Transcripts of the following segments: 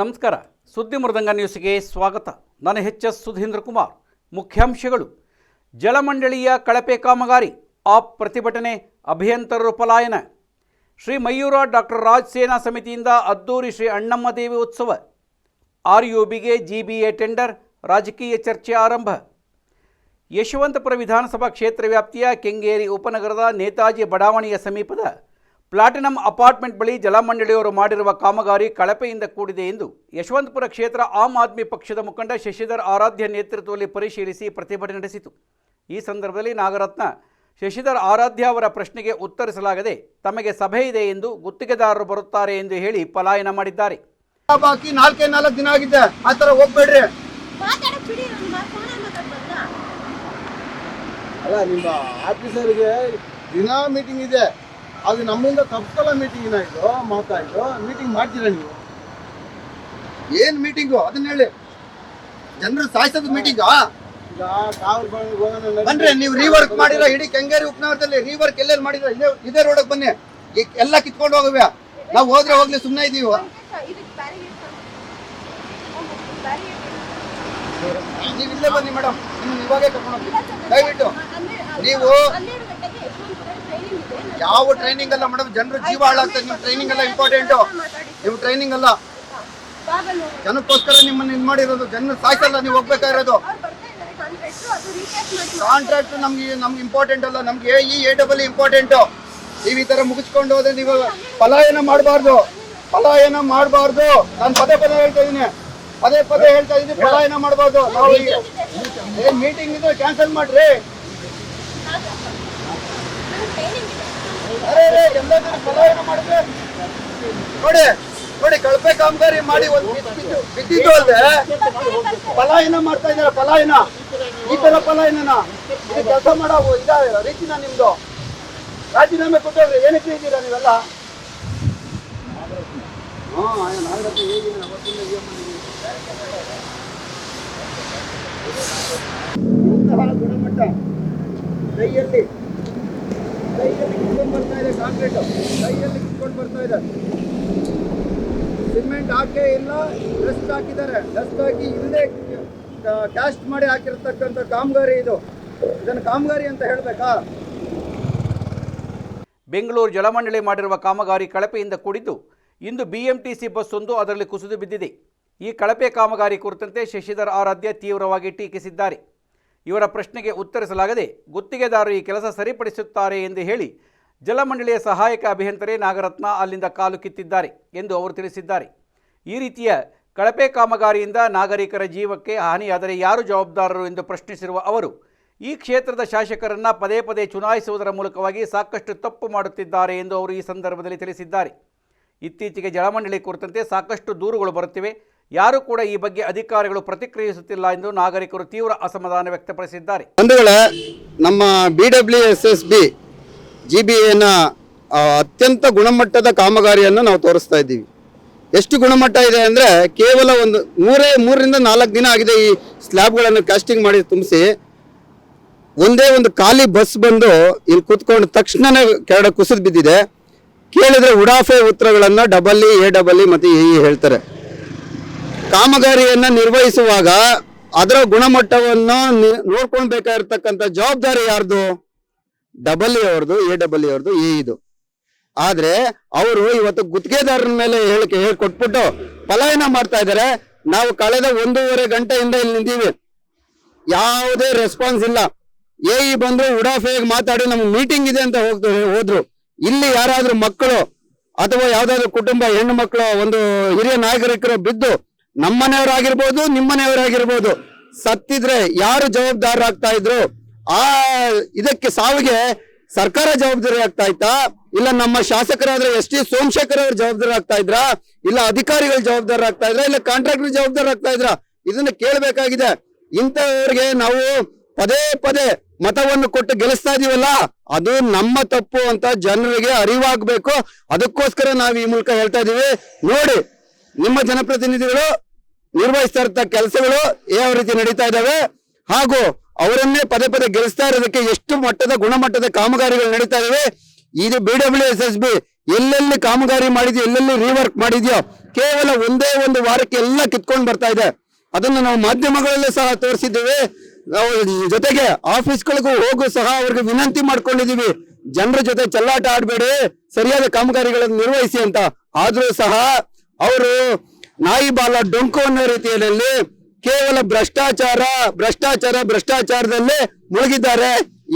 ನಮಸ್ಕಾರ. ಸುದ್ದಿ ಮೃದಂಗ ನ್ಯೂಸ್ಗೆ ಸ್ವಾಗತ. ನಾನು ಎಚ್ ಎಸ್ ಸುಧೀಂದ್ರ ಕುಮಾರ್. ಮುಖ್ಯಾಂಶಗಳು. ಜಲಮಂಡಳಿಯ ಕಳಪೆ ಕಾಮಗಾರಿ, ಆಪ್ ಪ್ರತಿಭಟನೆ, ಅಭಿಯಂತರರು ಪಲಾಯನ. ಶ್ರೀ ಮಯೂರ ಡಾಕ್ಟರ್ ರಾಜ್ ಸೇನಾ ಸಮಿತಿಯಿಂದ ಅದ್ದೂರಿ ಶ್ರೀ ಅಣ್ಣಮ್ಮ ದೇವಿ ಉತ್ಸವ. ಆರ್ ಯು ಬಿಗೆ ಜಿ ಬಿ ಎ ಟೆಂಡರ್, ರಾಜಕೀಯ ಚರ್ಚೆ ಆರಂಭ. ಯಶವಂತಪುರ ವಿಧಾನಸಭಾ ಕ್ಷೇತ್ರ ವ್ಯಾಪ್ತಿಯ ಕೆಂಗೇರಿ ಉಪನಗರದ ನೇತಾಜಿ ಬಡಾವಣೆಯ ಸಮೀಪದ ಪ್ಲಾಟಿನಂ ಅಪಾರ್ಟ್ಮೆಂಟ್ ಬಳಿ ಜಲಮಂಡಳಿಯವರು ಮಾಡಿರುವ ಕಾಮಗಾರಿ ಕಳಪೆಯಿಂದ ಕೂಡಿದೆ ಎಂದು ಯಶವಂತಪುರ ಕ್ಷೇತ್ರ ಆಮ್ ಆದ್ಮಿ ಪಕ್ಷದ ಮುಖಂಡ ಶಶಿಧರ್ ಆರಾಧ್ಯ ನೇತೃತ್ವದಲ್ಲಿ ಪರಿಶೀಲಿಸಿ ಪ್ರತಿಭಟನೆ ನಡೆಸಿತು. ಈ ಸಂದರ್ಭದಲ್ಲಿ ನಾಗರತ್ನ ಶಶಿಧರ್ ಆರಾಧ್ಯ ಅವರ ಪ್ರಶ್ನೆಗೆ ಉತ್ತರಿಸಲಾಗದೆ ತಮಗೆ ಸಭೆ ಇದೆ ಎಂದು ಗುತ್ತಿಗೆದಾರರು ಬರುತ್ತಾರೆ ಎಂದು ಹೇಳಿ ಪಲಾಯನ ಮಾಡಿದ್ದಾರೆ. ಬಾಕಿ ನಾಲ್ಕೇ ನಾಲ್ಕು ದಿನ ಆಗಿದೆ. ಆ ಥರ ಹೋಗ್ಬೇಡ್ರಿ. ಅಲ್ಲ, ನಿಮ್ಮ ಆಫೀಸರ್ಗೆ ದಿನ ಮೀಟಿಂಗ್ ಇದೆ. ಅದು ನಮ್ಮಿಂದ ತಪ್ಪಿಸಲ್ಲ ಮೀಟಿಂಗ್ ಏನಾಯ್ತು ಮಾತಾಯ್ತು ಮೀಟಿಂಗ್ ಮಾಡ್ತೀರಾ ನೀವು? ಏನ್ ಮೀಟಿಂಗು ಅದನ್ನ ಹೇಳಿ. ಜನರು ಸಾಯಿಸೋದು ಮೀಟಿಂಗ್ ಬನ್ರಿ ನೀವು ರೀವರ್ಕ್ ಮಾಡಿರೋ ಇಡೀ ಕೆಂಗೇರಿ ಉಪನಗರದಲ್ಲಿ ರೀವರ್ಕ್ ಎಲ್ಲೆಲ್ಲಿ ಮಾಡಿರೋ? ಇದೇ ಇದೇ ರೋಡಕ್ಕೆ ಬನ್ನಿ. ಈ ಎಲ್ಲ ಕಿತ್ಕೊಂಡು ಹೋಗುವೆ. ನಾವು ಹೋದ್ರೆ ಹೋಗ್ಲಿ ಸುಮ್ಮನೆ ಇದೀವಿ. ನೀವು ಇಲ್ಲೇ ಬನ್ನಿ ಮೇಡಮ್ ನಿಮ್ಗೆ ಇವಾಗೇ ಕರ್ಕೊಂಡು ಹೋಗ್ತೀನಿ ದಯವಿಟ್ಟು. ನೀವು ಯಾವ ಟ್ರೈನಿಂಗ್ ಅಲ್ಲ ಮೇಡಮ್ ಜನರ ಜೀವ ಹಾಳಾಗ್ತದೆ ನಿಮ್ಮ ಟ್ರೈನಿಂಗ್ ಎಲ್ಲ ಇಂಪಾರ್ಟೆಂಟು ನೀವು ಟ್ರೈನಿಂಗ್ ಅಲ್ಲ. ಜನಕ್ಕೋಸ್ಕರ ನಿಮ್ಮನ್ನ ಇದು ಮಾಡಿರೋದು. ಜನ ಸಾಯ್ಸಲ್ಲ, ನೀವು ಹೋಗ್ಬೇಕಾಗಿರೋದು. ಕಾಂಟ್ರಾಕ್ಟ್ ನಮ್ಗೆ ನಮ್ಗೆ ಇಂಪಾರ್ಟೆಂಟ್ ಅಲ್ಲ. ನಮ್ಗೆ A E A double important ನೀವು ಈ ತರ ಮುಗಿಸ್ಕೊಂಡು ಹೋದ್ರೆ ನೀವು ಪಲಾಯನ ಮಾಡಬಾರ್ದು. ಪಲಾಯನ ಮಾಡಬಾರ್ದು. ನಾನು ಪದೇ ಪದೇ ಹೇಳ್ತಾ ಇದ್ದೀನಿ. ಪದೇ ಪದೇ ಹೇಳ್ತಾ ಇದ್ದೀನಿ, ಪಲಾಯನ ಮಾಡಬಾರ್ದು. ನಾವು ಮೀಟಿಂಗ್ ಇದ್ರೆ ಕ್ಯಾನ್ಸಲ್ ಮಾಡ್ರಿ ಟ್ರೈನಿಂಗ್ ಇದೆ ಅರೆ ಅರೆ, ಎಲ್ಲಾದ್ರೂ ಪಲಾಯನ ಮಾಡಿದ್ರೆ ನೋಡಿ ನೋಡಿ, ಕಳಪೆ ಕಾಮಗಾರಿ ಮಾಡಿ ಒಂದು ಬಿದ್ದು ಬಿದ್ದಿದ್ದು ಅಲ್ಲದೆ ಪಲಾಯನ ಮಾಡ್ತಾ ಇದಾರೆ ಪಲಾಯನ. ಈ ತರ ಪಲಾಯನ ಕೆಲಸ ಮಾಡೋ ಇದ ರೀತಿನ ನಿಮ್ದು ರಾಜೀನಾಮೆ ಕೊಟ್ಟವ್ರೆ ಏನಕ್ಕೆ ಇದ್ದೀರಾ ನೀವೆಲ್ಲ? ಹಾ ಗುಣಮಟ್ಟ ಕೈಯಲ್ಲಿ ಕೈಯಲ್ಲಿ ಕಿತ್ಕೊಂಡು ಬರ್ತಾ ಇದೆ, ಕಾಂಕ್ರೀಟು. ಕೈಯಲ್ಲಿ ಕಿತ್ಕೊಂಡು ಬರ್ತಾ ಇದೆ. ಸಿಮೆಂಟ್ ಹಾಕೇ ಇಲ್ಲ, ಡಸ್ಟ್ ಹಾಕಿದ್ದಾರೆ. ಡಸ್ಟ್ ಹಾಕಿ ಇಲ್ಲದೆ ಕ್ಯಾಸ್ಟ್ ಮಾಡಿ ಹಾಕಿರ್ತಕ್ಕಂಥ ಕಾಮಗಾರಿ ಇದು. ಇದನ್ನು ಕಾಮಗಾರಿ ಅಂತ ಹೇಳಬೇಕಾ? ಬೆಂಗಳೂರು ಜಲಮಂಡಳಿ ಮಾಡಿರುವ ಕಾಮಗಾರಿ ಕಳಪೆಯಿಂದ ಕೂಡಿದ್ದು ಇಂದು ಬಿಎಂಟಿಸಿ ಬಸ್ ಒಂದು, ಅದರಲ್ಲಿ ಕುಸಿದು ಬಿದ್ದಿದೆ. ಈ ಕಳಪೆ ಕಾಮಗಾರಿ ಕುರಿತಂತೆ ಶಶಿಧರ್ ಆರಾಧ್ಯ ತೀವ್ರವಾಗಿ ಟೀಕಿಸಿದ್ದಾರೆ. ಇವರ ಪ್ರಶ್ನೆಗೆ ಉತ್ತರಿಸಲಾಗದೆ ಗುತ್ತಿಗೆದಾರರು ಈ ಕೆಲಸ ಸರಿಪಡಿಸುತ್ತಾರೆ ಎಂದು ಹೇಳಿ ಜಲಮಂಡಳಿಯ ಸಹಾಯಕ ಅಭಿಯಂತರೇ ನಾಗರತ್ನ ಅಲ್ಲಿಂದ ಕಾಲು ಕಿತ್ತಿದ್ದಾರೆ ಎಂದು ಅವರು ತಿಳಿಸಿದ್ದಾರೆ. ಈ ರೀತಿಯ ಕಳಪೆ ಕಾಮಗಾರಿಯಿಂದ ನಾಗರಿಕರ ಜೀವಕ್ಕೆ ಹಾನಿಯಾದರೆ ಯಾರು ಜವಾಬ್ದಾರರು ಎಂದು ಪ್ರಶ್ನಿಸಿರುವ ಅವರು, ಈ ಕ್ಷೇತ್ರದ ಶಾಸಕರನ್ನು ಪದೇ ಪದೇ ಚುನಾಯಿಸುವುದರ ಮೂಲಕವಾಗಿ ಸಾಕಷ್ಟು ತಪ್ಪು ಮಾಡುತ್ತಿದ್ದಾರೆ ಎಂದು ಅವರು ಈ ಸಂದರ್ಭದಲ್ಲಿ ತಿಳಿಸಿದ್ದಾರೆ. ಇತ್ತೀಚೆಗೆ ಜಲಮಂಡಳಿ ಕುರಿತಂತೆ ಸಾಕಷ್ಟು ದೂರುಗಳು ಬರುತ್ತಿವೆ. ಯಾರೂ ಕೂಡ ಈ ಬಗ್ಗೆ ಅಧಿಕಾರಿಗಳು ಪ್ರತಿಕ್ರಿಯಿಸುತ್ತಿಲ್ಲ ಎಂದು ನಾಗರಿಕರು ತೀವ್ರ ಅಸಮಾಧಾನ ವ್ಯಕ್ತಪಡಿಸಿದ್ದಾರೆ. ಬಂಧುಗಳೇ, ನಮ್ಮ B W S S B G B ಎನ ಅತ್ಯಂತ ಗುಣಮಟ್ಟದ ಕಾಮಗಾರಿಯನ್ನು ನಾವು ತೋರಿಸ್ತಾ ಇದ್ದೀವಿ. ಎಷ್ಟು ಗುಣಮಟ್ಟ ಇದೆ ಅಂದರೆ ಕೇವಲ ಒಂದು ಮೂರೇ, ಮೂರರಿಂದ ನಾಲ್ಕು ದಿನ ಆಗಿದೆ ಈ ಸ್ಲ್ಯಾಬ್ಗಳನ್ನು ಕ್ಯಾಸ್ಟಿಂಗ್ ಮಾಡಿ ತುಂಬಿಸಿ. ಒಂದೇ ಒಂದು ಖಾಲಿ ಬಸ್ ಬಂದು ಇಲ್ಲಿ ಕೂತ್ಕೊಂಡು ತಕ್ಷಣನೇ ಕೆರಡ ಕುಸಿದು ಬಿದ್ದಿದೆ. ಕೇಳಿದರೆ ಉಡಾಫೆ ಉತ್ತರಗಳನ್ನು double E A double E ಮತ್ತು ಎ ಇ ಹೇಳ್ತಾರೆ. ಕಾಮಗಾರಿಯನ್ನ ನಿರ್ವಹಿಸುವಾಗ ಅದರ ಗುಣಮಟ್ಟವನ್ನು ನೋಡ್ಕೊಳ್ಬೇಕಾಗಿರ್ತಕ್ಕಂಥ ಜವಾಬ್ದಾರಿ ಯಾರ್ದು? ಡಬಲ್ ಅವ್ರದ್ದು ಎ ಡಬಲ್ ಅವ್ರದ್ದು ಎ ಇದು. ಆದ್ರೆ ಅವರು ಇವತ್ತು ಗುತ್ತಿಗೆದಾರರ ಮೇಲೆ ಹೇಳಿಕೆ ಹೇಳಿ ಕೊಟ್ಬಿಟ್ಟು ಪಲಾಯನ ಮಾಡ್ತಾ ಇದಾರೆ ನಾವು ಕಳೆದ ಒಂದೂವರೆ ಗಂಟೆಯಿಂದ ಇಲ್ಲಿ ನಿಂತೀವಿ. ಯಾವುದೇ ರೆಸ್ಪಾನ್ಸ್ ಇಲ್ಲ. ಎ ಇ ಬಂದ್ರು ಉಡಾಫೆಗೆ ಮಾತಾಡಿ ನಮ್ಗೆ ಮೀಟಿಂಗ್ ಇದೆ ಅಂತ ಹೋಗ್ತಾರೆ ಹೋದ್ರು. ಇಲ್ಲಿ ಯಾರಾದ್ರೂ ಮಕ್ಕಳು ಅಥವಾ ಯಾವ್ದಾದ್ರು ಕುಟುಂಬ ಹೆಣ್ಣು ಮಕ್ಕಳು, ಒಂದು ಹಿರಿಯ ನಾಗರಿಕರು ಬಿದ್ದು ನಮ್ಮನೆಯವರಾಗಿರ್ಬೋದು ನಿಮ್ಮನೆಯವರಾಗಿರ್ಬೋದು ಸತ್ತಿದ್ರೆ ಯಾರು ಜವಾಬ್ದಾರರಾಗ್ತಾ ಇದ್ರು? ಆ, ಇದಕ್ಕೆ ಸಾವಿಗೆ ಸರ್ಕಾರ ಜವಾಬ್ದಾರಿ ಆಗ್ತಾ ಇತ್ತಾ? ಇಲ್ಲ ನಮ್ಮ ಶಾಸಕರಾದ್ರೆ ಎಸ್ ಟಿ ಸೋಮಶೇಖರ್ ಅವ್ರ ಜವಾಬ್ದಾರಿ ಆಗ್ತಾ ಇದ್ರಾ? ಇಲ್ಲ ಅಧಿಕಾರಿಗಳು ಜವಾಬ್ದಾರ ಆಗ್ತಾ ಇದ್ರಾ? ಇಲ್ಲ ಕಾಂಟ್ರಾಕ್ಟರ್ ಜವಾಬ್ದಾರ ಆಗ್ತಾ ಇದ್ರಾ? ಇದನ್ನ ಕೇಳಬೇಕಾಗಿದೆ. ಇಂಥವ್ರಿಗೆ ನಾವು ಪದೇ ಪದೇ ಮತವನ್ನು ಕೊಟ್ಟು ಗೆಲ್ಲಿಸ್ತಾ ಇದೀವಲ್ಲ, ಅದು ನಮ್ಮ ತಪ್ಪು ಅಂತ ಜನರಿಗೆ ಅರಿವಾಗಬೇಕು. ಅದಕ್ಕೋಸ್ಕರ ನಾವು ಈ ಮೂಲಕ ಹೇಳ್ತಾ ಇದೀವಿ. ನೋಡಿ, ನಿಮ್ಮ ಜನಪ್ರತಿನಿಧಿಗಳು ನಿರ್ವಹಿಸ್ತಾ ಇರ್ತ ಕೆಲಸಗಳು ಯಾವ ರೀತಿ ನಡೀತಾ ಇದ್ದಾವೆ ಹಾಗೂ ಅವರನ್ನೇ ಪದೇ ಪದೇ ಗೆಲ್ಲಿಸ್ತಾ ಇರೋದಕ್ಕೆ ಎಷ್ಟು ಮಟ್ಟದ ಗುಣಮಟ್ಟದ ಕಾಮಗಾರಿಗಳು ನಡೀತಾ ಇದಾವೆ ಇದು B W S S B ಎಲ್ಲೆಲ್ಲಿ ಕಾಮಗಾರಿ ಮಾಡಿದ್ಯೋ, ಎಲ್ಲೆಲ್ಲಿ ರೀವರ್ಕ್ ಮಾಡಿದ್ಯೋ, ಕೇವಲ ಒಂದೇ ಒಂದು ವಾರಕ್ಕೆ ಎಲ್ಲ ಕಿತ್ಕೊಂಡು ಬರ್ತಾ ಇದೆ. ಅದನ್ನು ನಾವು ಮಾಧ್ಯಮಗಳಲ್ಲೂ ಸಹ ತೋರಿಸಿದ್ದೇವೆ. ನಾವು ಜೊತೆಗೆ ಆಫೀಸ್ಗಳಿಗೂ ಹೋಗು ಸಹ ಅವ್ರಿಗೆ ವಿನಂತಿ ಮಾಡ್ಕೊಂಡಿದೀವಿ ಜನರ ಜೊತೆ ಚಲ್ಲಾಟ ಆಡಬೇಡಿ, ಸರಿಯಾದ ಕಾಮಗಾರಿಗಳನ್ನು ನಿರ್ವಹಿಸಿ ಅಂತ. ಆದ್ರೂ ಸಹ ಅವರು ನಾಯಿ ಬಾಲ ಡೊಂಕು ಅನ್ನೋ ರೀತಿಯಲ್ಲಿ ಕೇವಲ ಭ್ರಷ್ಟಾಚಾರ ಭ್ರಷ್ಟಾಚಾರ, ಭ್ರಷ್ಟಾಚಾರದಲ್ಲೇ ಮುಳುಗಿದ್ದಾರೆ.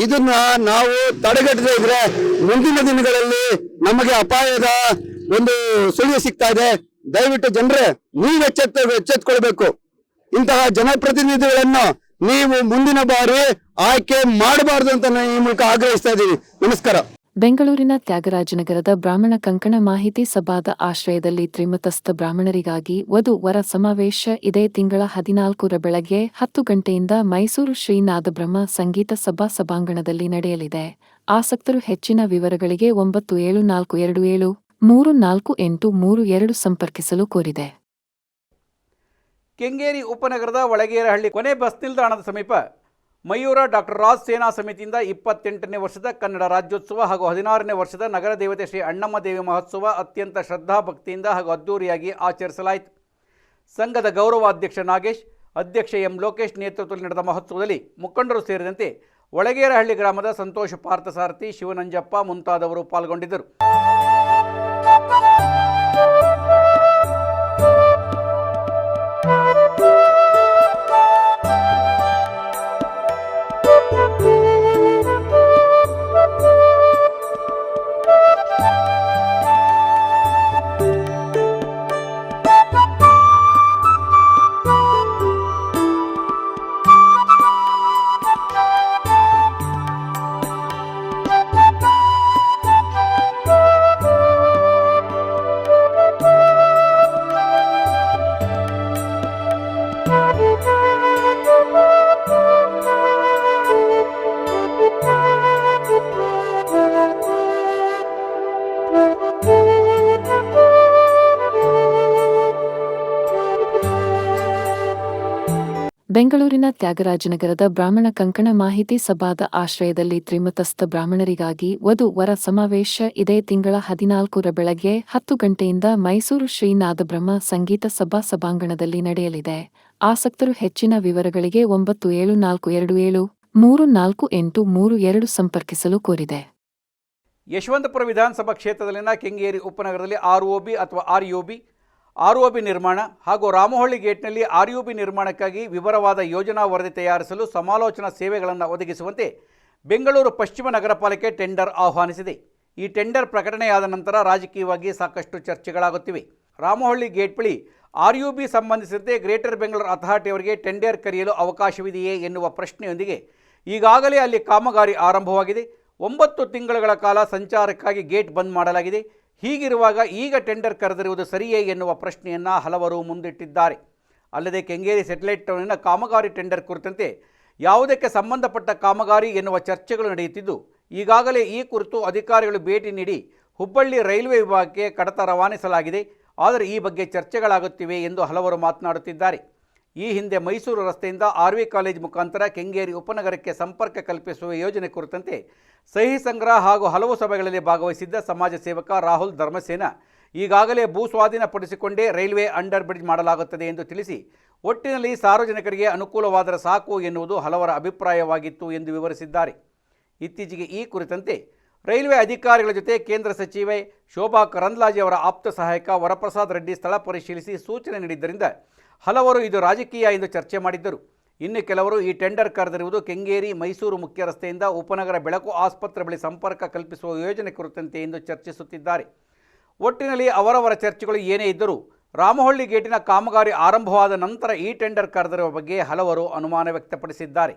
ಇದನ್ನ ನಾವು ತಡೆಗಟ್ಟದೇ ಇದ್ರೆ ಮುಂದಿನ ದಿನಗಳಲ್ಲಿ ನಮಗೆ ಅಪಾಯದ ಒಂದು ಸುಳಿವು ಸಿಗ್ತಾ ಇದೆ. ದಯವಿಟ್ಟು ಜನರೇ, ನೀವು ಎಚ್ಚೆತ್ತ, ಎಚ್ಚೆತ್ಕೊಳ್ಬೇಕು. ಇಂತಹ ಜನಪ್ರತಿನಿಧಿಗಳನ್ನು ನೀವು ಮುಂದಿನ ಬಾರಿ ಆಯ್ಕೆ ಮಾಡಬಾರ್ದು ಅಂತ ಈ ಮೂಲಕ ಆಗ್ರಹಿಸ್ತಾ ಇದ್ದೀವಿ ನಮಸ್ಕಾರ. ಬೆಂಗಳೂರಿನ ತ್ಯಾಗರಾಜನಗರದ ಬ್ರಾಹ್ಮಣ ಕಂಕಣ ಮಾಹಿತಿ ಸಭಾದ ಆಶ್ರಯದಲ್ಲಿ ತ್ರಿಮತಸ್ಥ ಬ್ರಾಹ್ಮಣರಿಗಾಗಿ ವಧು ವರ ಸಮಾವೇಶ ಇದೇ ತಿಂಗಳ ಹದಿನಾಲ್ಕರ ಬೆಳಗ್ಗೆ ಹತ್ತು ಗಂಟೆಯಿಂದ ಮೈಸೂರು ಶ್ರೀ ಬ್ರಹ್ಮ ಸಂಗೀತ ಸಭಾ ಸಭಾಂಗಣದಲ್ಲಿ ನಡೆಯಲಿದೆ. ಆಸಕ್ತರು ಹೆಚ್ಚಿನ ವಿವರಗಳಿಗೆ ಒಂಬತ್ತು ಏಳು ನಾಲ್ಕು ಎರಡು ಏಳು ಮೂರು ನಾಲ್ಕು ಎಂಟು ಮೂರು ಎರಡು ಸಂಪರ್ಕಿಸಲು ಕೋರಿದೆ. ಕೆಂಗೇರಿ ಉಪನಗರದ ಒಳಗೇರಹಳ್ಳಿ ಕೊನೆ ಬಸ್ ನಿಲ್ದಾಣದ ಸಮೀಪ ಮಯೂರ ಡಾಕ್ಟರ್ ರಾಜ್ ಸೇನಾ ಸಮಿತಿಯಿಂದ ಇಪ್ಪತ್ತೆಂಟನೇ ವರ್ಷದ ಕನ್ನಡ ರಾಜ್ಯೋತ್ಸವ ಹಾಗೂ ಹದಿನಾರನೇ ವರ್ಷದ ನಗರ ದೇವತೆ ಶ್ರೀ ಅಣ್ಣಮ್ಮ ದೇವಿ ಮಹೋತ್ಸವ ಅತ್ಯಂತ ಶ್ರದ್ಧಾಭಕ್ತಿಯಿಂದ ಹಾಗೂ ಅದ್ದೂರಿಯಾಗಿ ಆಚರಿಸಲಾಯಿತು. ಸಂಘದ ಗೌರವಾಧ್ಯಕ್ಷ ನಾಗೇಶ್, ಅಧ್ಯಕ್ಷ ಎಂ ಲೋಕೇಶ್ ನೇತೃತ್ವದಲ್ಲಿ ನಡೆದ ಮಹೋತ್ಸವದಲ್ಲಿ ಮುಖಂಡರು ಸೇರಿದಂತೆ ಒಳಗೇರಹಳ್ಳಿ ಗ್ರಾಮದ ಸಂತೋಷ ಪಾರ್ಥಸಾರಥಿ ಶಿವನಂಜಪ್ಪ ಮುಂತಾದವರು ಪಾಲ್ಗೊಂಡಿದ್ದರು. ಬೆಂಗಳೂರಿನ ತ್ಯಾಗರಾಜನಗರದ ಬ್ರಾಹ್ಮಣ ಕಂಕಣ ಮಾಹಿತಿ ಸಭಾದ ಆಶ್ರಯದಲ್ಲಿ ತ್ರಿಮತಸ್ಥ ಬ್ರಾಹ್ಮಣರಿಗಾಗಿ ವಧು ವರ ಸಮಾವೇಶ ಇದೇ ತಿಂಗಳ ಹದಿನಾಲ್ಕರ ಬೆಳಗ್ಗೆ ಹತ್ತು ಗಂಟೆಯಿಂದ ಮೈಸೂರು ಶ್ರೀ ಬ್ರಹ್ಮ ಸಂಗೀತ ಸಭಾ ಸಭಾಂಗಣದಲ್ಲಿ ನಡೆಯಲಿದೆ. ಆಸಕ್ತರು ಹೆಚ್ಚಿನ ವಿವರಗಳಿಗೆ ಒಂಬತ್ತು ಏಳು ನಾಲ್ಕು ಎರಡು ಏಳು ಮೂರು ನಾಲ್ಕು ಎಂಟು ಮೂರು ಎರಡು ಸಂಪರ್ಕಿಸಲು ಕೋರಿದೆ. ಯಶವಂತಪುರ ವಿಧಾನಸಭಾ ಕ್ಷೇತ್ರದಲ್ಲಿನ ಕೆಂಗೇರಿ ಉಪನಗರದಲ್ಲಿ ಆರ್ಒಬಿ ಅಥವಾ R U B R O B ನಿರ್ಮಾಣ ಹಾಗೂ ರಾಮಹಳ್ಳಿ ಗೇಟ್ನಲ್ಲಿ ಆರ್ ಯು ಬಿ ನಿರ್ಮಾಣಕ್ಕಾಗಿ ವಿವರವಾದ ಯೋಜನಾ ವರದಿ ತಯಾರಿಸಲು ಸಮಾಲೋಚನಾ ಸೇವೆಗಳನ್ನು ಒದಗಿಸುವಂತೆ ಬೆಂಗಳೂರು ಪಶ್ಚಿಮ ನಗರ ಪಾಲಿಕೆ ಟೆಂಡರ್ ಆಹ್ವಾನಿಸಿದೆ. ಈ ಟೆಂಡರ್ ಪ್ರಕಟಣೆಯಾದ ನಂತರ ರಾಜಕೀಯವಾಗಿ ಸಾಕಷ್ಟು ಚರ್ಚೆಗಳಾಗುತ್ತಿವೆ. ರಾಮಹಳ್ಳಿ ಗೇಟ್ ಬಳಿ ಆರ್ ಯು ಬಿ ಸಂಬಂಧಿಸಿದಂತೆ ಗ್ರೇಟರ್ ಬೆಂಗಳೂರು ಅಥಾರಿಟಿಯವರಿಗೆ ಟೆಂಡರ್ ಕರೆಯಲು ಅವಕಾಶವಿದೆಯೇ ಎನ್ನುವ ಪ್ರಶ್ನೆಯೊಂದಿಗೆ ಈಗಾಗಲೇ ಅಲ್ಲಿ ಕಾಮಗಾರಿ ಆರಂಭವಾಗಿದೆ. ಒಂಬತ್ತು ತಿಂಗಳುಗಳ ಕಾಲ ಸಂಚಾರಕ್ಕಾಗಿ ಗೇಟ್ ಬಂದ್ ಮಾಡಲಾಗಿದೆ. ಹೀಗಿರುವಾಗ ಈಗ ಟೆಂಡರ್ ಕರೆದಿರುವುದು ಸರಿಯೇ ಎನ್ನುವ ಪ್ರಶ್ನೆಯನ್ನು ಹಲವರು ಮುಂದಿಟ್ಟಿದ್ದಾರೆ. ಅಲ್ಲದೆ ಕೆಂಗೇರಿ ಸೆಟಲೈಟ್ ಟೌನಿನ ಕಾಮಗಾರಿ ಟೆಂಡರ್ ಕುರಿತಂತೆ ಯಾವುದಕ್ಕೆ ಸಂಬಂಧಪಟ್ಟ ಕಾಮಗಾರಿ ಎನ್ನುವ ಚರ್ಚೆಗಳು ನಡೆಯುತ್ತಿದ್ದು, ಈಗಾಗಲೇ ಈ ಕುರಿತು ಅಧಿಕಾರಿಗಳು ಭೇಟಿ ನೀಡಿ ಹುಬ್ಬಳ್ಳಿ ರೈಲ್ವೆ ವಿಭಾಗಕ್ಕೆ ಕಡತ ರವಾನಿಸಲಾಗಿದೆ. ಆದರೆ ಈ ಬಗ್ಗೆ ಚರ್ಚೆಗಳಾಗುತ್ತಿವೆ ಎಂದು ಹಲವರು ಮಾತನಾಡುತ್ತಿದ್ದಾರೆ. ಈ ಹಿಂದೆ ಮೈಸೂರು ರಸ್ತೆಯಿಂದ ಆರ್ ವಿ ಕಾಲೇಜ್ ಮುಖಾಂತರ ಕೆಂಗೇರಿ ಉಪನಗರಕ್ಕೆ ಸಂಪರ್ಕ ಕಲ್ಪಿಸುವ ಯೋಜನೆ ಕುರಿತಂತೆ ಸಹಿ ಸಂಗ್ರಹ ಹಾಗೂ ಹಲವು ಸಭೆಗಳಲ್ಲಿ ಭಾಗವಹಿಸಿದ್ದ ಸಮಾಜ ಸೇವಕ ರಾಹುಲ್ ಧರ್ಮಸೇನ ಈಗಾಗಲೇ ಭೂ ಸ್ವಾಧೀನಪಡಿಸಿಕೊಂಡೇ ರೈಲ್ವೆ ಅಂಡರ್ ಬ್ರಿಡ್ಜ್ ಮಾಡಲಾಗುತ್ತದೆ ಎಂದು ತಿಳಿಸಿ ಒಟ್ಟಿನಲ್ಲಿ ಸಾರ್ವಜನಿಕರಿಗೆ ಅನುಕೂಲವಾದರೆ ಸಾಕು ಎನ್ನುವುದು ಹಲವರ ಅಭಿಪ್ರಾಯವಾಗಿತ್ತು ಎಂದು ವಿವರಿಸಿದ್ದಾರೆ. ಇತ್ತೀಚೆಗೆ ಈ ಕುರಿತಂತೆ ರೈಲ್ವೆ ಅಧಿಕಾರಿಗಳ ಜೊತೆ ಕೇಂದ್ರ ಸಚಿವೆ ಶೋಭಾ ಕರಂದ್ಲಾಜೆ ಅವರ ಆಪ್ತ ಸಹಾಯಕ ವರಪ್ರಸಾದ್ ರೆಡ್ಡಿ ಸ್ಥಳ ಪರಿಶೀಲಿಸಿ ಸೂಚನೆ ನೀಡಿದ್ದರಿಂದ ಹಲವರು ಇದು ರಾಜಕೀಯ ಎಂದು ಚರ್ಚೆ ಮಾಡಿದ್ದರು. ಇನ್ನು ಕೆಲವರು ಈ ಟೆಂಡರ್ ಕರೆದಿರುವುದು ಕೆಂಗೇರಿ, ಮೈಸೂರು ಮುಖ್ಯ ರಸ್ತೆಯಿಂದ ಉಪನಗರ ಬೆಳಕು ಆಸ್ಪತ್ರೆ ಬಳಿ ಸಂಪರ್ಕ ಕಲ್ಪಿಸುವ ಯೋಜನೆ ಕುರಿತಂತೆ ಎಂದು ಚರ್ಚಿಸುತ್ತಿದ್ದಾರೆ. ಒಟ್ಟಿನಲ್ಲಿ ಅವರವರ ಚರ್ಚೆಗಳು ಏನೇ ಇದ್ದರೂ ರಾಮಹಳ್ಳಿ ಗೇಟಿನ ಕಾಮಗಾರಿ ಆರಂಭವಾದ ನಂತರ ಈ ಟೆಂಡರ್ ಕರೆದಿರುವ ಬಗ್ಗೆ ಹಲವರು ಅನುಮಾನ ವ್ಯಕ್ತಪಡಿಸಿದ್ದಾರೆ.